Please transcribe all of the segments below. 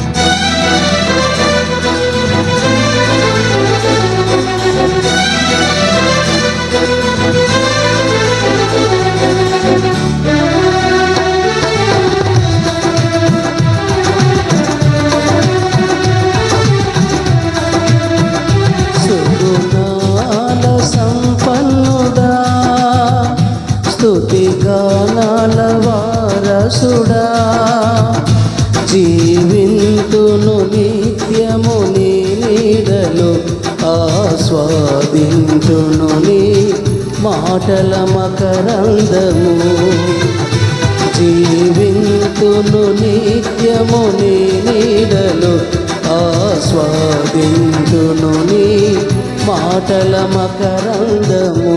సుగుణాల ఆస్వాదింతును నీ మాటల మకరందము. జీవింతును నిత్యము నీ నీడలు ఆస్వాదించును నీ మాటల మకరందము.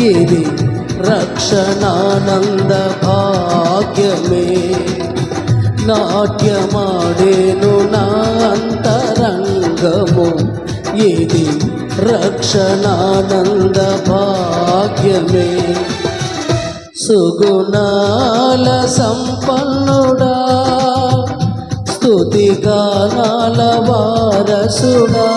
ఇది రక్షణానంద భాగ్యమే. నాట్యమాడేను నా అంతరంగము. ఇది రక్షణానంద భాగ్యమే. సుగుణాల సంపన్నుడా. స్తుతి గానాల వారసుడా.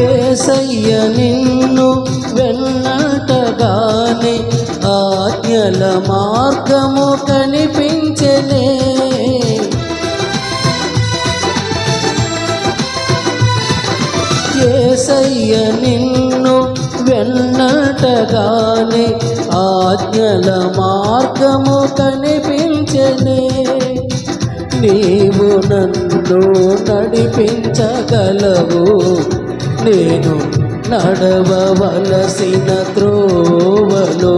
ఏసయ్య నిన్ను వెన్నటగానే ఆజ్ఞల మార్గము కనిపించలే ఏసయ్య నిన్ను వెన్నటగానే ఆజ్ఞల మార్గము కనిపించలే నీవు నన్ను నడిపించగలవు. నేను నడవవలసిన త్రోవలో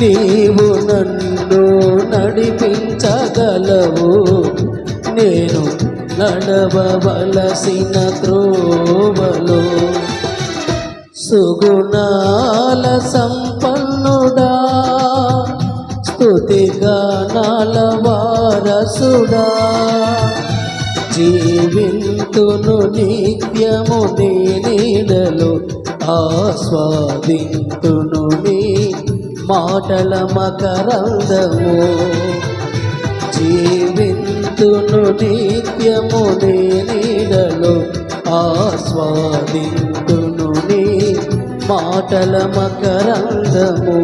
నీవు నన్ను నడిపించగలవు. నేను నడవవలసిన త్రోవలో సుగుణాల సంపన్నుడా స్తుతి గానాల వారసుడా. జీవింతును నిత్యము నీడలు ఆస్వాదింతును నీ మాటల మకరందము. జీవింతును నిత్యము నీడలు ఆస్వాదింతును నీ మాటల మకరందము.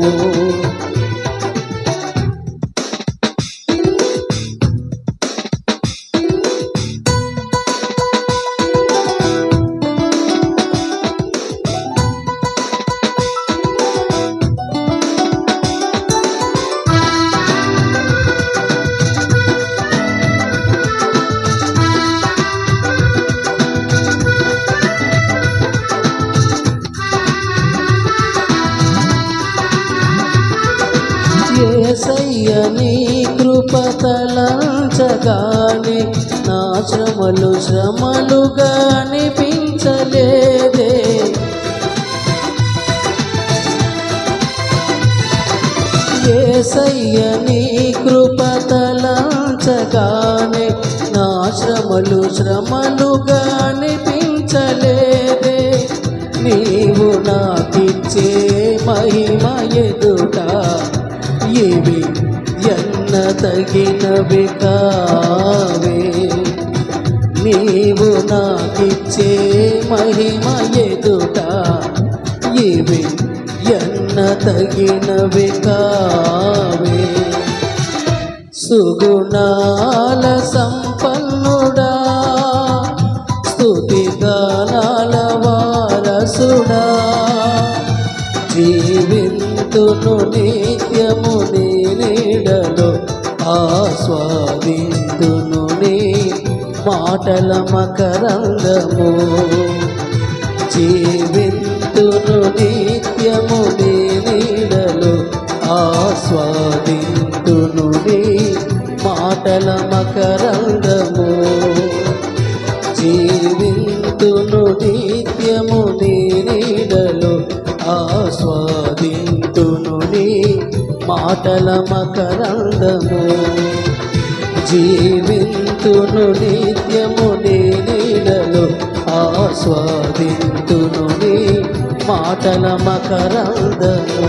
కృపతలంచగానే నా శ్రమలు శ్రమలుగా అనిపించలేదే. ఏసయ్య నీ కృపతలంచగానే నా శ్రమలు శ్రమలుగా అనిపించలేదే. నీవు నాకిచ్చే మహిమ ఎదుట తగినవి నీవు నాకిచ్చే మహిమ ఎదుట ఇవి ఎన్న తగినవి కావే. సుగుణాల సంపన్నుడా స్తుతి గానాల వారసుడా. జీవింతును నిత్యముని ఆస్వాదింతును నీ మాటల మకరంగము జీవింతును నిత్యము నీ నీడలో ఆస్వాదింతును నీ మాటల మకరంగము మాటల మకరందము. జీవింతును నిత్యము నీడలు నీడలో ఆస్వాదింతును నీ మాటల మకరందము.